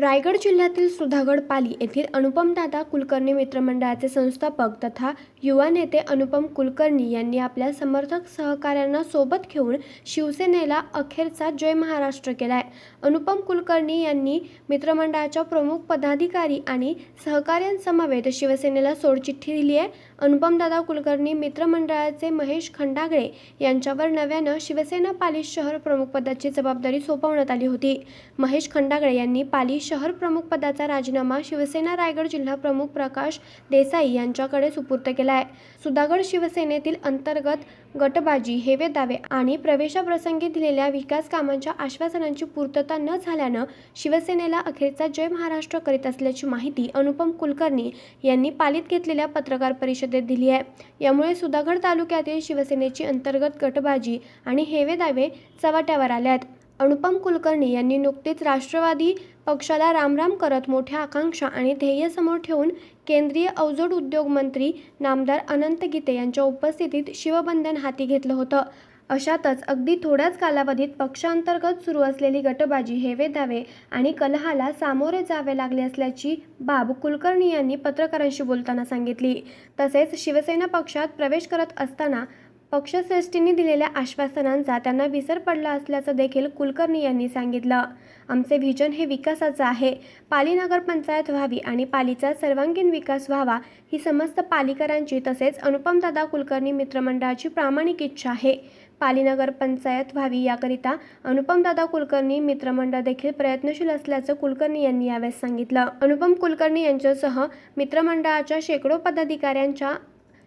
रायगड जिल्ह्यातील सुधागड पाली येथील अनुपमदादा कुलकर्णी मित्रमंडळाचे संस्थापक तथा युवा नेते अनुपम कुलकर्णी यांनी आपल्या समर्थक सहकाऱ्यांना सोबत घेऊन शिवसेनेला अखेरचा जय महाराष्ट्र केलाय. अनुपम कुलकर्णी यांनी मित्रमंडळाच्या प्रमुख पदाधिकारी आणि सहकाऱ्यांसमवेत शिवसेनेला सोडचिठ्ठी दिली आहे. अनुपमदादा कुलकर्णी मित्रमंडळाचे महेश खंडागळे यांच्यावर नव्यानं शिवसेना पाली शहर प्रमुखपदाची जबाबदारी सोपवण्यात आली होती. महेश खंडागळे यांनी पाली शहर प्रमुख पदाचा राजीनामा शिवसेना रायगड जिल्हा प्रमुख प्रकाश देसाई यांच्याकडे सुपूर्त केला आहे. सुधागड शिवसेनेतील अंतर्गत गटबाजी हेवे दावे आणि प्रवेशाप्रसंगी दिलेल्या विकास कामांच्या आश्वासनांची पूर्तता न झाल्यानं शिवसेनेला अखेरचा जय महाराष्ट्र करीत असल्याची माहिती अनुपम कुलकर्णी यांनी पालीत घेतलेल्या पत्रकार परिषदेत दिली आहे. यामुळे सुधागड तालुक्यातील शिवसेनेची अंतर्गत गटबाजी आणि हेवे दावे चव्हाट्यावर आल्या आहेत. अनुपम कुलकर्णी यांनी नुकतीच राष्ट्रवादी पक्षाला रामराम करत मोठ्या आकांक्षा आणि ध्येय समोर ठेवून केंद्रीय अवजड उद्योग मंत्री नामदार अनंत गीते यांच्या उपस्थितीत शिवबंधन हाती घेतलं होतं. अशातच अगदी थोड्याच कालावधीत पक्षांतर्गत सुरू असलेली गटबाजी हेवे दावे आणि कलहाला सामोरे जावे लागले असल्याची बाब कुलकर्णी यांनी पत्रकारांशी बोलताना सांगितली. तसेच शिवसेना पक्षात प्रवेश करत असताना पक्षश्रेष्ठींनी दिलेल्या आश्वासनांचा त्यांना विसर पडला असल्याचं देखील कुलकर्णी यांनी सांगितलं. आमचे व्हिजन हे विकासाचं आहे. पाली नगरपंचायत व्हावी आणि पालीचा सर्वांगीण विकास व्हावा ही समस्त पालीकरांची तसेच अनुपमदादा कुलकर्णी मित्रमंडळाची प्रामाणिक इच्छा आहे. पाली नगरपंचायत व्हावी याकरिता अनुपमदादा कुलकर्णी मित्रमंडळ देखील प्रयत्नशील असल्याचं कुलकर्णी यांनी यावेळेस सांगितलं. अनुपम कुलकर्णी यांच्यासह मित्रमंडळाच्या शेकडो पदाधिकाऱ्यांच्या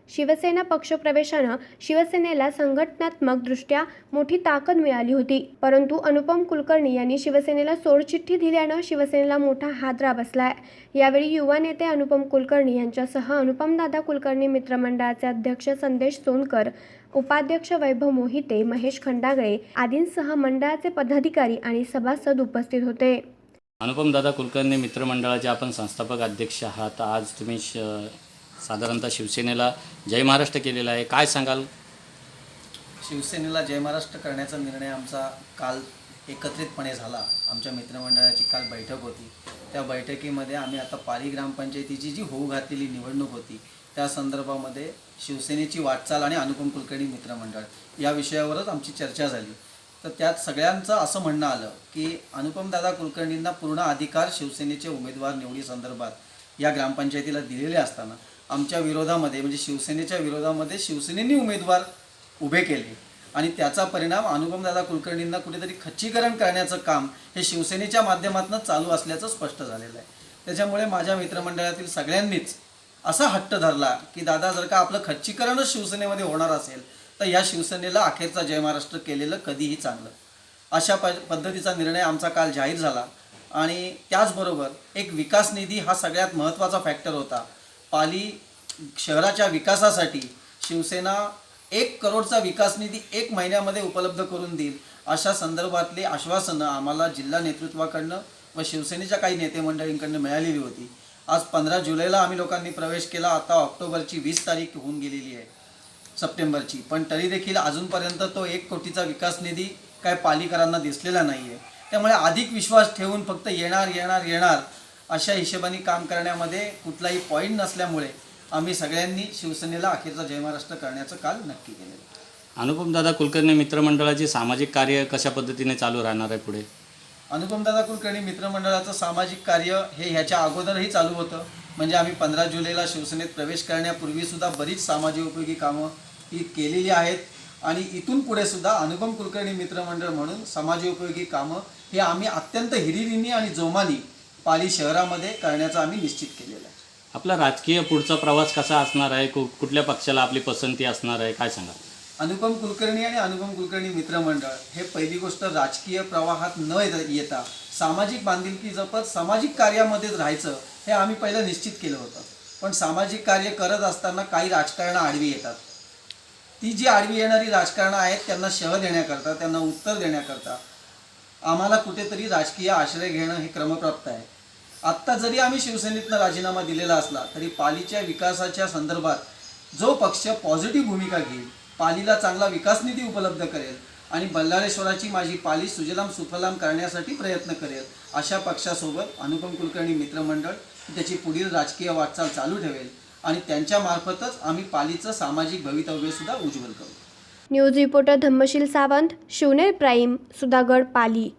शिवसेना पक्षप्रवेशानं शिवसेनेला संघटनात्मक दृष्ट्या मोठी ताकद मिळाली होती. परंतु अनुपम कुलकर्णी यांनी शिवसेनेला सोडचिठ्ठी दिल्यानं शिवसेनेला मोठा हादरा बसलाय यावेळी युवा नेते अनुपम कुलकर्णी यांच्यासह अनुपमदादा कुलकर्णी मित्रमंडळाचे अध्यक्ष संदेश सोनकर उपाध्यक्ष वैभव मोहिते महेश खंडागळे आदींसह मंडळाचे पदाधिकारी आणि सभासद उपस्थित होते. अनुपम दादा कुलकर्णी मित्रमंडळाचे आपण संस्थापक अध्यक्ष आहात. आज तुम्ही श साधारणतः शिवसेनेला जय महाराष्ट्र केलेला आहे. काय सांगाल? शिवसेनेला जय महाराष्ट्र करण्याचा निर्णय आमचा काल एकत्रितपणे झाला. आमच्या मित्रमंडळाची काल बैठक होती. त्या बैठकीमध्ये आम्ही आता पाली ग्रामपंचायतीची जी होऊ घातलेली निवडणूक होती त्या संदर्भामध्ये शिवसेनेची वाटचाल आणि अनुपम कुलकर्णी मित्रमंडळ या विषयावरच आमची चर्चा झाली. तर त्यात सगळ्यांचं असं म्हणणं आलं की अनुपमदादा कुलकर्णींना पूर्ण अधिकार शिवसेनेचे उमेदवार निवडी संदर्भात या ग्रामपंचायतीला दिलेले असताना आमच्या विरोधामध्ये म्हणजे शिवसेनेच्या विरोधामध्ये शिवसेनेने उमेदवार उभे केले. आणि त्याचा परिणाम अनुपमदादा कुलकर्णींना कुठेतरी खच्चीकरण करण्याचं काम हे शिवसेनेच्या माध्यमातून चालू असल्याचं स्पष्ट झालेलं आहे. त्याच्यामुळे माझ्या मित्रमंडळातील सगळ्यांनीच असा हट्ट धरला की दादा जर का आपलं खच्चीकरणच शिवसेनेमध्ये होणार असेल तर या शिवसेनेला अखेरचा जय महाराष्ट्र केलेलं कधीही चांगलं. अशा प पद्धतीचा निर्णय आमचा काल जाहीर झाला. आणि त्याचबरोबर एक विकास निधी हा सगळ्यात महत्त्वाचा फॅक्टर होता. पाली शहराच्या विकासासाठी शिवसेना एक करोडचा विकास निधी एक महिन्यामध्ये उपलब्ध करून देईल अशा संदर्भातली आश्वासनं आम्हाला जिल्हा नेतृत्वाकडनं व शिवसेनेच्या काही नेते मंडळींकडनं मिळालेली होती. आज पंधरा जुलैला आम्ही लोकांनी प्रवेश केला. आता ऑक्टोबरची वीस तारीख होऊन गेलेली आहे. सप्टेंबरची. पण तरी देखील अजूनपर्यंत तो एक कोटीचा विकास निधी काय पालिकरांना दिसलेला नाही आहे त्यामुळे अधिक विश्वास ठेवून फक्त येणार येणार येणार अशा हिशोबाने काम करण्यामध्ये कुठलाही पॉईंट नसल्यामुळे आम्ही सगळ्यांनी शिवसेनेला अखेरचा जय महाराष्ट्र करण्याचं काल नक्की केलेलं. अनुपम दादा कुलकर्णी मित्रमंडळाचे सामाजिक कार्य कशा पद्धतीने चालू राहणार आहे पुढे? अनुपमदादा कुलकर्णी मित्रमंडळाचं सामाजिक कार्य हे ह्याच्या अगोदरही चालू होतं. म्हणजे आम्ही पंधरा जुलैला शिवसेनेत प्रवेश करण्यापूर्वी सुद्धा बरीच सामाजिकोपयोगी कामं ही केलेली आहेत. आणि इथून पुढे सुद्धा अनुपम कुलकर्णी मित्रमंडळ म्हणून समाजोपयोगी कामं हे आम्ही अत्यंत हिरिरीने आणि जोमाने पाली शहरामध्ये करण्याचं आम्ही निश्चित केलेलं आहे. आपला राजकीय पुढचा प्रवास कसा असणार आहे? कु कुठल्या पक्षाला आपली पसंती असणार आहे? काय सांगाल? अनुपम कुलकर्णी आणि अनुपम कुलकर्णी मित्रमंडळ हे पहिली गोष्ट राजकीय प्रवाहात न येता- येता सामाजिक बांधिलकी जपत सामाजिक कार्यामध्येच राहायचं हे आम्ही पहिलं निश्चित केलं होतं. पण सामाजिक कार्य करत असताना काही राजकारणं आडवी येतात. ती जी आडवी येणारी राजकारणं आहेत त्यांना शह देण्याकरता त्यांना उत्तर देण्याकरता आम्हाला कुठेतरी राजकीय आश्रय घेणं हे क्रमप्राप्त आहे. आत्ता जरी आम्ही शिवसेनेतनं राजीनामा दिलेला असला तरी पालीच्या विकासाच्या संदर्भात जो पक्ष पॉझिटिव्ह भूमिका घेईल पालीला चांगला विकास निधी उपलब्ध करेल आणि बल्लाळेश्वराची माझी पाली सुजलाम सुफलाम करण्यासाठी प्रयत्न करेल अशा पक्षासोबत अनुपम कुलकर्णी मित्रमंडळ त्याची पुढील राजकीय वाटचाल चालू ठेवेल आणि त्यांच्यामार्फतच आम्ही पालीचं सामाजिक भवितव्यसुद्धा उज्ज्वल करू. News reporter Dhammasheel Sawant Shivner prime Sudhagad Pali.